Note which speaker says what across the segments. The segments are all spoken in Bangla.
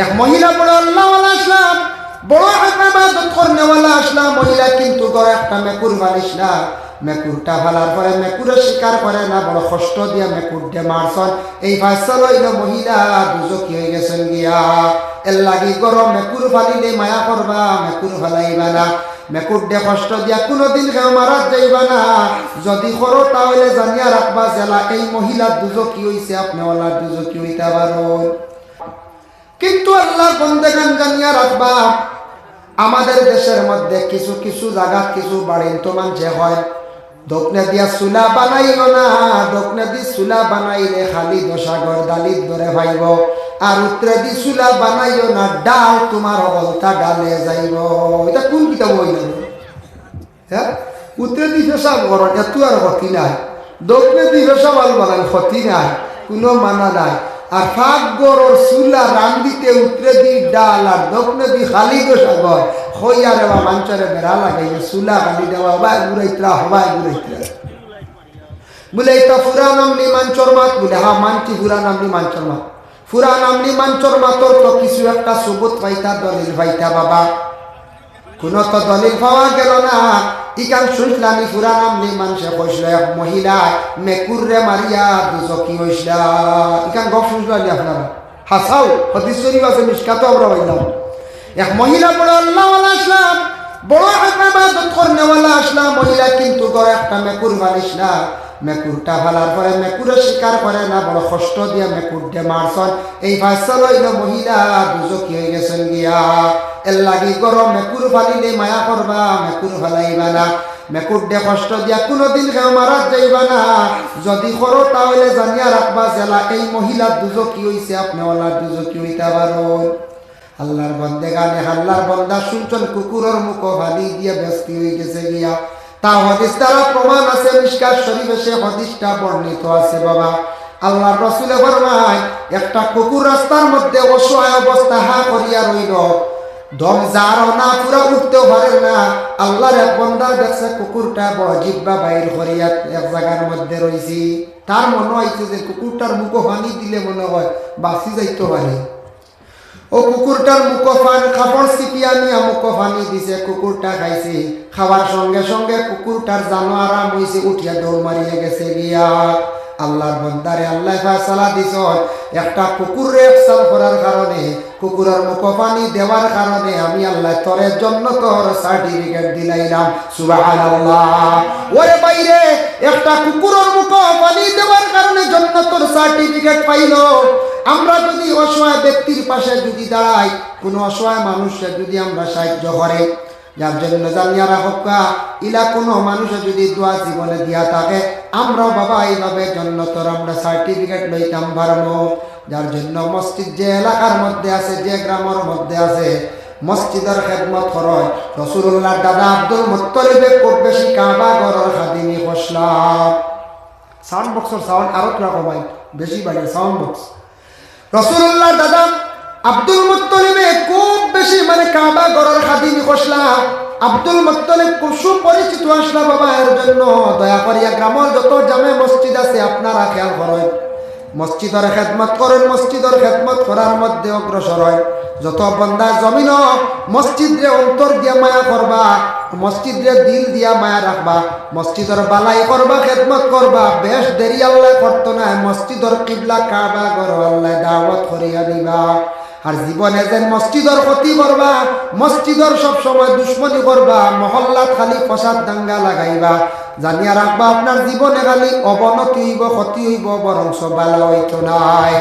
Speaker 1: এক মহিলা বড় আল্লাহ আসলাম বড় ইবাদত করনেওয়ালা আসলাম মহিলা কিন্তু গড় একটা মেকুর মারিস না মেকুরটা ফালার পরে মেকুরে শিকার করে না, বড় কষ্ট দিয়া মেকুর দিয়ে মারছন। এই ফাইসল হইল মহিলা, দুজকি হয়ে গেছেন গিয়া। এর লাগি গরম মেকুর ফালিলে মায়া করবা, মেকুর ফালাইবা না। মেকুর দিয়ে কষ্ট দিয়া কোনোদিন কেউ মারাত যাইবা না। যদি করো তাহলে জানিয়া রাখবা, জেলা এই মহিলা দুজকি হইছে আপনি ওলা দুজকি হইতে পারো কিন্তু আল্লাহর বন্দেগান জানিয়া রাখবা। আমাদের দেশের মধ্যে কিছু কিছু জায়গা, কিছু বাড়ির তো মানছে হয়। দক্ষিণে দিয়া চুলা বানাইও না দক্ষিণে দি চুলা বানাইলে খালি দশাগর দালিত ধরে ভাইব। আর উত্তরে দি চুলা বানাইও না, ডাল তোমার অবলতা ডালে যাইব। এটা কোন কিতাব হইল? হ্যাঁ উত্তরে দি পেশাব করো এত আর ক্ষতি নাই। দক্ষিণে দি পেশাব আল বানান ক্ষতি নাই, কোনো মানা নাই। আর ফাঁক চুলা রান্দিতে উত্তরে দি ডাল আর দক্ষিণে দি খালি দশাগর হইয়ারে বা মাঞ্চরে বেড়া লাগাইলে চুলা খালি দেওয়া হবাই ঘুরাইতরা হবাই ঘুরাইতরা বলে এটা ফুরা নামনি মাঞ্চর মাত। বলে হা মানছি ফুরা নামনি মাঞ্চর মাত। ফুরা নামনি মাঞ্চর মাতর তো কিছু একটা সবুত পাইতা, দলিল পাইতা বাবা। কোন তো দলিল পাওয়া গেল না। ইকান শুনলানি ফুরা নামনি মানুষে কইসল এক মহিলা মেকুররে মারিয়া দুজকি হইছিল ইকান গপ শুনলানি আপনারা হাসাও হদিস শরীফ আছে মিসকাতো আমরা হইলাম। এক মহিলা বড় আল্লাহ আসলাম। বড় ইবাদত করনেওয়ালা আসলাম। মহিলা কিন্তু গড় একটা মেকুর মারিস না মেকুরটা ফালার পরে মেকুরে শিকার করে না বড় কষ্ট দিয়ে মেকুর দিয়ে মারছন এই ফাইসল হইল মহিলা দুজকি হয়ে গেছেন গিয়া। এর লাগি গরম মেকুর ফালিলে মায়া করবা মেকুর ফালাইবা না। মেকুর দিয়ে কষ্ট দিয়া, কোনোদিন কেউ মারাত যাইবা না। যদি করো তাহলে জানিয়া রাখবা জেলা, এই মহিলা দুজকি হইছে আপনি ওলা দুজকি হইতে পারো আল্লাহর বন্দে গানে আল্লাহর বন্দা শুনছেন কুকুরের মুখ ভালি দিয়ে, ব্যস্ত হয়ে গেছে গিয়া। তা প্রমাণ আছে বর্ণিত আছে, বাবা। ফরমায়, একটা কুকুর রাস্তার মধ্যে অবস্থা হা করিয়া উঠতেও পারে না এক দেখছে কুকুরটা করিয়া এক জায়গার মধ্যে রয়েছি তার মনে হয়েছে যে কুকুরটার মুখ হানি দিলে মনে হয় বাঁচি যাইতে পারে। ও কুকুরটার মুখ ফান খাবার চিপিয়া নিয়া মুখ দিছে কুকুরটা খাইছে। খাওয়ার সঙ্গে সঙ্গে কুকুরটার জানো আরাম হয়েছে উঠিয়া দৌড় মারিয়া গেছে গিয়া আল্লাহর বন্দারে আল্লাহ ফায়সালা দিছ একটা কুকুরে একসাল করার কারণে কুকুরের মুখ দেওয়ার কারণে আমি আল্লাহ তোরের জন্য তোর সার্টিফিকেট দিলাইলাম সুবহানাল্লাহ। ওরে বাইরে একটা কুকুরের মুখ দেওয়ার কারণে জন্য তোর সার্টিফিকেট পাইলো। আমরা যদি অসহায় ব্যক্তির পাশে যদি দাঁড়াই, কোনো অসহায় মানুষের যদি আমরা সাহায্য করে, যার জন্য জানিয়া রাখা ইলা কোনো মানুষে যদি দোয়া জীবনে দিয়া থাকে, আমরাও বাবা এইভাবে জন্য তোর আমরা সার্টিফিকেট লইতাম পারব যার জন্য মসজিদ যে এলাকার মধ্যে আছে, যে গ্রামের মধ্যে আছে, মসজিদের খেদমত খরচ রসুল্লাহ দাদা আব্দুল মুত্তলিবে খুব বেশি কাবা গরর খাদিমি ফসলাম সাউন্ড বক্সের সাউন্ড আরও কমাই বেশি বাড়ে সাউন্ড বক্স রসুল্লাহ দাদা আব্দুল মুত্তলিবে খুব বেশি মানে কাবা গড়ার খাদিমি কষলা আব্দুল মুত্তলিব খুব সুপরিচিত আসলা বাবা এর জন্য। দয়া করিয়া গ্রামের যত জামে মসজিদ আছে আপনারা খেয়াল করেন। মসজিদের খেদমত করেন, মসজিদের খেদমত করার মধ্যে অগ্রসর হয়। যত বন্দা জমিন, মসজিদ রে অন্তর দিয়া মায়া করবা, মসজিদ রে দিল দিয়া মায়া রাখবা, মসজিদের বালাই করবা, খেদমত করবা। বেশ দেরি আল্লাহ করতো না, মসজিদের কিবলা কাবা গর আর জীবনে যেন মসজিদর ক্ষতি করবা, মসজিদর সব সময় দুশ্মনী করবা, মহল্লা খালি ফসাদ দাঙ্গা লাগাইবা। জানিয়া রাখবা, আপনার জীবনে খালি অবনতি হইব, ক্ষতি হইব বরং সবালা হইতো নাই।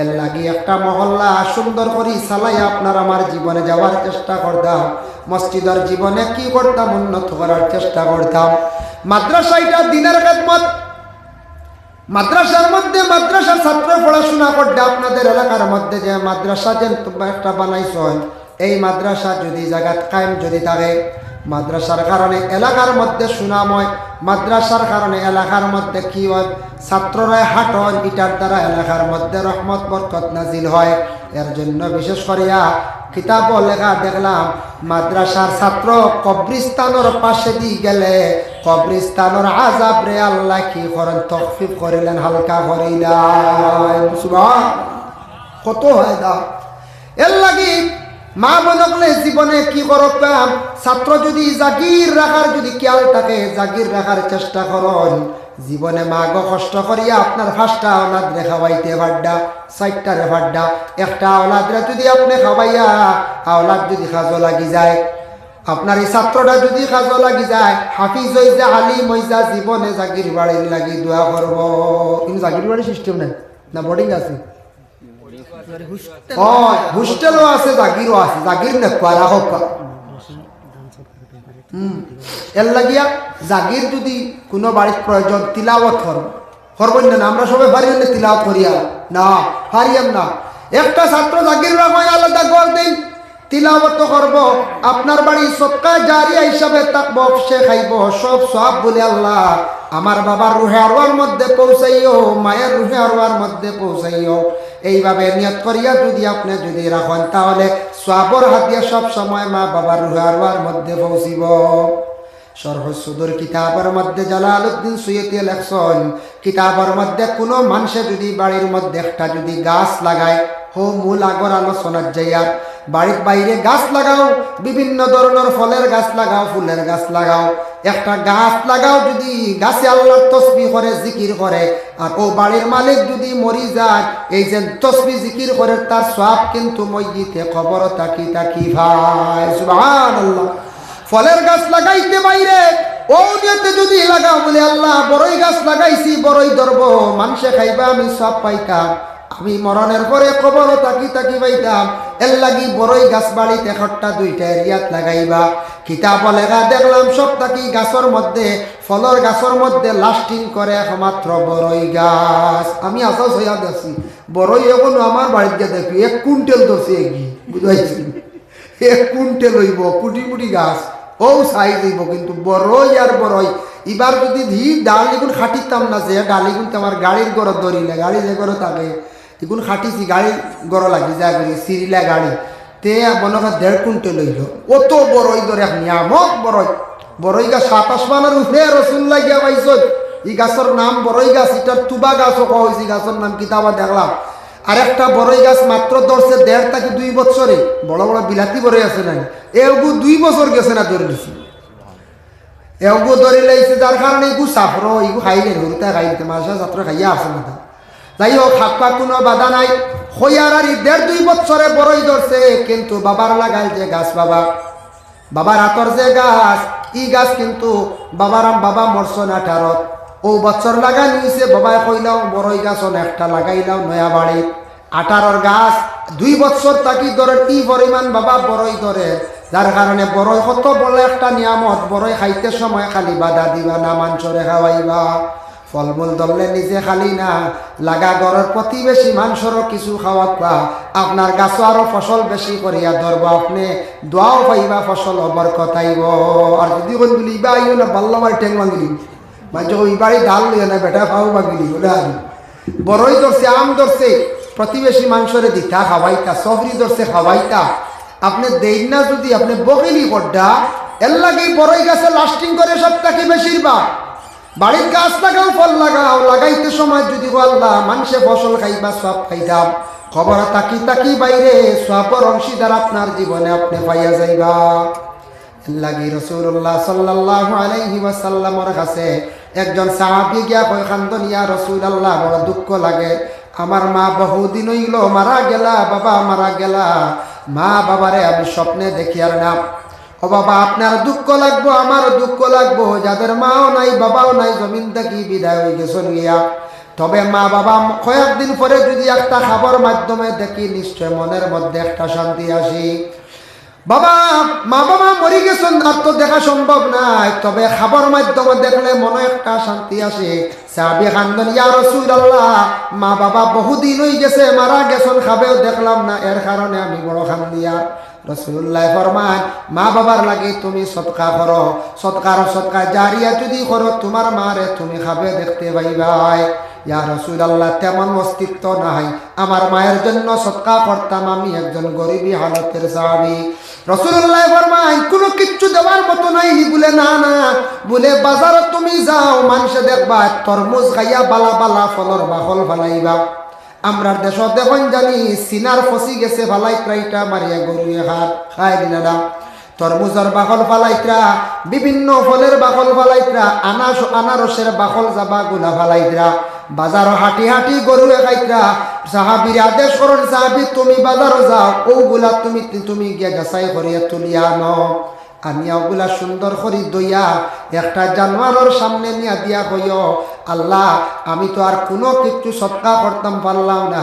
Speaker 1: এর লাগি একটা মহল্লা সুন্দর করে চালাই আপনার আমার জীবনে যাওয়ার চেষ্টা করতাম। মসজিদের জীবনে কি করতাম, উন্নত করার চেষ্টা করতাম। মাদ্রাসাইটা দিনের খেদমত মাদ্রাসার মধ্যে মাদ্রাসার ছাত্র পড়াশোনা করতে আপনাদের এলাকার মধ্যে যে মাদ্রাসা যে একটা বানাইছ, এই মাদ্রাসা যদি জায়গা কায়েম যদি থাকে মাদ্রাসার কারণে এলাকার মধ্যে সুনাম হয় মাদ্রাসার কারণে এলাকার মধ্যে কি হয়? ছাত্ররা হাঁটন, ইটার দ্বারা এলাকার মধ্যে রহমত, বরকত নাজিল হয়। এর জন্য বিশেষ করিয়া কিতাব লেখা দেখলাম, মাদ্রাসার ছাত্র কবরিস্তানোর পাশে দিয়ে গেলে কবরিস্তানোর আজাব রে আল্লাহ কি করেন? তকফিফ করিলেন, হালকা করিলেন। কত হয় দা? এর মা বনকলে জীবনে কি করক পাম ছাত্র যদি জাগির রাখার, যদি খেয়াল থাকে, জাগির রাখার চেষ্টা করন। জীবনে মা গো কষ্ট করিয়া আপনার ফার্স্টটা ওলাদ রে খাওয়াইতে পারডা চারটা রে পারডা। একটা ওলাদ রে যদি আপনি খাওয়াইয়া, আওলাদ যদি খাজো লাগি যায়। আপনার এই ছাত্রটা যদি কাজও লাগি যায়, হাফিজ হই যে, আলিম হই যা, জীবনে জাগির বাড়ির লাগি দোয়া করব। কিন্তু জাগির বাড়ির সিস্টেম নাই, না বোর্ডিং আছে? হোস্টেলও আছে, জাগিরও আছে, জাগির না হুম, এর লাগিয়া জাগির যদি কোনো বাড়ির প্রয়োজন, তিলাওয়াত কর করবেন আমরা সবাই পারি না তিলাওয়াত করিয়া না পারিয়াম না। একটা ছাত্র জাগির রাখায় আলাদা কর দিন। তিলাবত করব, আপনার বাড়ি সৎকা জারিয়া হিসাবে থাকব সে খাইব, সব সব বলে আল্লাহ, আমার বাবার রুহে আরওয়ার মধ্যে পৌঁছাইও, মায়ের রুহে আরওয়ার মধ্যে পৌঁছাইও। এইভাবে নিয়ত করিয়া যদি আপনি যদি রাখেন, তাহলে সবর হাতিয়া সব সময় মা বাবার রুহে আরওয়ার মধ্যে পৌঁছিব। সরহসুদুর কিতাবের মধ্যে জালালউদ্দিন সুয়তি লেখছেন, কিতাবের মধ্যে কোনো মানুষে যদি বাড়ির মধ্যে একটা যদি গাছ লাগায় হো মূল আগর আলোচনার যাইয়ার বাড়ির বাইরে গাছ লাগাও, বিভিন্ন ধরনের ফলের গাছ লাগাও ফুলের গাছ লাগাও। একটা গাছ লাগাও যদি গাছে আল্লাহর তসবি করে জিকির করে আর ও বাড়ির মালিক যদি মরি যায়, এই যে তসবি জিকির করে তার সব কিন্তু মসজিদে খবর তাকি তাকি ভাই। সুবহানাল্লাহ। ফলের গাছ লাগাইতে বাইরে ও নিয়তে যদি লাগাও বলে আল্লাহ বড়ই গাছ লাগাইছি বড়ই ধরব মানুষে খাইবা, আমি সব পাইতাম। আমি মরণের পরে কবর তাকি তাকি পাইতাম। এর লাগি বড়ই গাছ বাড়িতে খট্টা দুইটা এরিয়াত লাগাইবা। কিতাব লেখা দেখলাম সব তাকি গাছের মধ্যে ফলের গাছের মধ্যে লাস্টিং করে একমাত্র বড়ই গাছ। আমি আসাস হইয়া দেখছি, বড়ই এখন আমার বাড়িতে দেখি, এক কুইন্টেল ধরছে এগি বুঝাইছি এক কুইন্টেল হইব, কুটি মুটি গাছ ও সাইজ হইব, কিন্তু বড়ই আর বড়ই। এবার যদি ধি ডাল এগুন খাটিতাম না যে, ডাল এগুন তো আমার গাড়ির গড় ধরিলে গাড়ি যে গড় থাকে এগুন খাটিছি গাড়ির গড় লাগি যায় করি সিরিলা গাড়ি। তে বনকা দেড় কুইন্টেল হইল অত বড়ই এক নিয়ামক বড়ই। বড়ই গাছ সাত আসমানের উপরে রসুল লাগিয়া পাইছ এই গাছের নাম বড়ই গাছ এটার তুবা গাছও কওয়া হয়েছে গাছের নাম কিতাবা দেখলাম। আর একটা বড়ই গাছ মাত্র ধরছে দেড় থেকে দুই বছরে বড় বড় বিলাতি বড়ই আছে না এগু দুই বছর গেছে না ধরে দিছি এগু ধরে লাইছে যার কারণে এগু সাফর এগু খাইলে ধরতে খাইতে মাসা ছাত্র খাইয়া আছে না যাই হোক খাপ্পা কোনো বাধা নাই। হইয়ার আর এই দেড় দুই বছরে বড়ই ধরছে, কিন্তু বাবার লাগাই যে গাছ বাবা। বাবার হাতর যে গাছ, ই গাছ কিন্তু বাবার বাবা মরছন আঠারত ও বছর লাগাই নিয়েছে বাবাই কইলাও, বড়ই গাছ একটা লাগাইলাও নয়া বাড়ি। আঠারোর গাছ, দুই বছর তাকি ধরে ই পরিমাণ বাবা বড়ই ধরে। যার কারণে বড়ই কত বড় একটা নিয়ামত, বড়ই খাইতে সময় খালি বাধা দিবা, না মাংসরে খাওয়াইবা। ফলমূল ধরলে নিজে খালি না। লাগা ঘরের প্রতিবেশী মানুষেরও কিছু খাওয়াবা আপনার গাছও আরও ফসল বেশি করিয়া ধরবা আপনি। দোয়াও পাইবা ফসল বরকত আইব আর যদি কোন বলি ইবা আইও না বাল্লা মারি ঠেং ভাঙিলি মানে যখন ইবাড়ি ডাল লইয়া না বেটা পাও বলে আর বড়ই ধরছে আম ধরছে প্রতিবেশী মানুষের দিতা খাওয়াইতা সবরি ধরছে খাওয়াইতা আপনি দেই না যদি আপনি বকিলি করডা এর লাগে বড়ই গাছে লাস্টিং করে সবটাকে বেশিরভাগ বাড়ির গাছ লাগাও, ফল লাগাও, লাগাইতে সময় যদি আল্লাহ মানুষে ফসল খাইবা, সব খাইতাম। খবর তাকি তাকি বাইরে সবর অংশীদার আপনার জীবনে আপনি পাইয়া যাইবা। লাগি রসুল্লাহ সাল্লাহ আলাইহি ওয়াসাল্লামর কাছে একজন সাহাবি গিয়া কয়, খান্দন ইয়া রসুল্লাহ বড় দুঃখ লাগে। আমার মা বহুদিন হইল মারা গেলা, বাবা মারা গেলা। মা বাবারে আমি স্বপ্নে দেখি আর না। ও বাবা, আপনার দুঃখ লাগবো, আমারও দুঃখ লাগবো, যাদের মাও নাই, বাবাও নাই, জমিন থেকে বিদায় হয়ে গেছেন গিয়া তবে মা বাবা কয়েকদিন পরে যদি একটা খাবার মাধ্যমে দেখি, নিশ্চয় মনের মধ্যে একটা শান্তি আসি। বাবা, মা বাবা মরি গেছেন, আর তো দেখা সম্ভব নাই। তবে খাবার মাধ্যমে দেখলে মনে একটা শান্তি আসে। সাবি খান্দন, ইয়া রসুল আল্লাহ মা বাবা বহুদিন হয়ে গেছে, মারা গেছেন, খাবেও দেখলাম না, এর কারণে আমি বড় খান্দিয়া। রসুল্লাহ ফরমান মা বাবার লাগে তুমি সৎকা করো, সৎকার সৎকা জারিয়া যদি করো, তোমার মারে তুমি খাবে দেখতে পাইবাই ইয়া রসুল আল্লাহ তেমন অস্তিত্ব নাই। আমার মায়ের জন্য সৎকা করতাম আমি একজন গরিবী হালতের সাহাবি রসুল্লাহ ফরমাই কোনো কিচ্ছু দেওয়ার মতো নাই বলে না না। বলে বাজারে তুমি যাও মানুষে দেখবা, তরমুজ খাইয়া বালা বালা ফলর বাহল ফালাইবা। আমরা দেশ দেখুন জানি সিনার ফসি গেছে ফালাই প্রাইটা মারিয়া গরুয়ে হাত। খায় দিনা না তরমুজের বাকল ফালাইত্রা বিভিন্ন ফলের বাকল ফালাইত্রা আনাস আনারসের বাকল যাবা গুলা ফালাইত্রা বাজার হাঁটি হাঁটি গরু খাইত্রা, সাহাবির আদেশ করেন, সাহাবি, তুমি বাজারও যাও ওগুলা তুমি তুমি গিয়া গাছাই করিয়া তুলিয়া আনো। আনিয়া ওগুলা সুন্দর করি দইয়া, একটা জানোয়ারের সামনে নিয়া দিয়া কইও আল্লাহ, আমি তো আর কোনো কিছু সৎকা করতাম পারলাম না।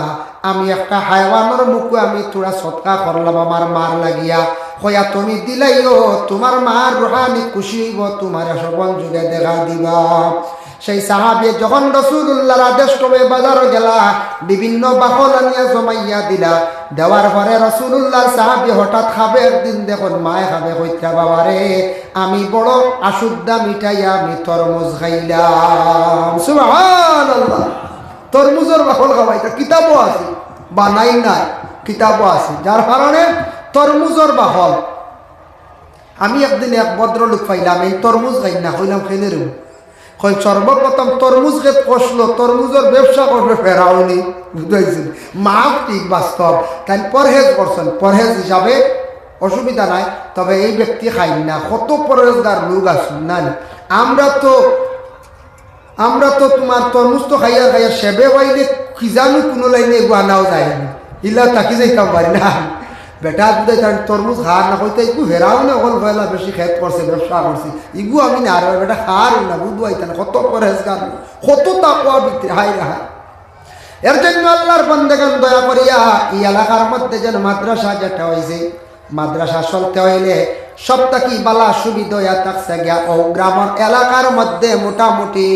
Speaker 1: আমি একটা হাইওয়ানোর মুখে আমি তোরা সৎকা করলাম আমার মার লাগিয়া। কয়া তুমি দিলাইও, তোমার মার রোহানি খুশি হইব, তোমার সবন যুগে দেখা দিবা। সেই সাহাবি যখন রসুল্লাহর আদেশ ক্রমে বাজারও গেলা, বিভিন্ন বাকল আনিয়া জমাইয়া দিলা। দেওয়ার পরে রসুল্লাহর সাহাবি হঠাৎ খাবে একদিন দেখুন, মায় খাবে, কইতা বাবারে, আমি বড় আশুদ্ধা মিঠাইয়া আমি তরমুজ খাইলাম। তরমুজের বাকল খাওয়াইতা কিতাবও আছে, বা নাই কিতাবও আছে। যার কারণে তরমুজের বাকল আমি একদিন এক ভদ্রলোক পাইলাম, এই তরমুজ খাই না হইলাম খেলে কই সর্বপ্রথম তরমুজ খেত কষলো, তরমুজের ব্যবসা করবে ফেরাউনি। বুঝাইছিল মাফ ঠিক বাস্তব। তাই পরহেজ করছেন। পরহেজ হিসাবে অসুবিধা নাই, তবে এই ব্যক্তি খাই না। কত পরহেজগার লোক আছেন না আমরা তো আমরা তো তোমার তরমুজ তো খাইয়া খাইয়া সেবে পাইলে কি জানো কোনো লাইনে গুয়ানাও যায় না ইলা তাকি যাইতাম পারি না। বেটা বুঝাই তার তরমুজ খার না কইতে ইগু হেরাও না হল ভয়লা বেশি খেত করছে ব্যবসা করছি ইগু আমি না আর বেটা খার না, বুধু আইতা না কত পরেজগার কত তাকুয়া বিক্রি হাই রাহা এর জন্য আল্লাহর বন্দেগান দয়া করিয়া এই এলাকার মধ্যে যেন মাদ্রাসা যেটা হয়েছে মাদ্রাসা চলতে হইলে সপ্তাহি বালা সুবিধা থাকছে গিয়া। ও গ্রামের এলাকার মধ্যে মোটামুটি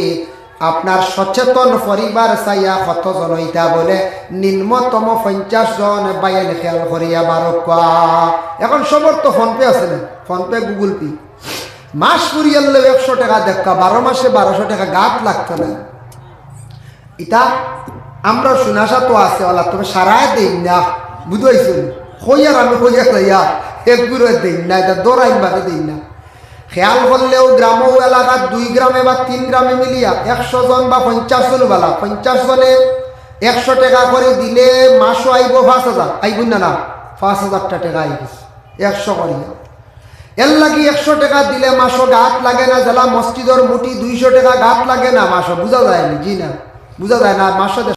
Speaker 1: আপনার সচেতন পরিবার চাইয়া কতজন হইতা বলে, নিম্নতম পঞ্চাশ জন বাইন খেয়াল করিয়া বারো এখন সবর তো ফোনপে আছে না? PhonePe Google Pay. মাস পুরিয়ালে একশো টাকা দেখা বারো মাসে বারোশো টাকা গাত লাগতো না। ইটা আমরা শুনাশা তো আছে ওলা তুমি সারায় দেই না বুঝাইছেন হইয়ার আমি হইয়া লইয়া একগুলো দেই না, এটা দৌড়াইন বাদে না। খেয়াল করলেও গ্রাম এলাকার দুই গ্রামে বা তিন গ্রামে মিলিয়া একশো জন বা পঞ্চাশ জন বেলা। পঞ্চাশ জনে একশো টাকা করে দিলে মাসও আইব পাঁচ হাজার। আইব না না, পাঁচ হাজারটা টাকা আইব। একশো করিয়া এর লাগি একশো টাকা দিলে মাসও গাত লাগে না, জেলা মসজিদর মুটি দুইশো টাকা গাত লাগে না মাসও। বুঝা যায় জি না। বুঝা যায় না, মাসও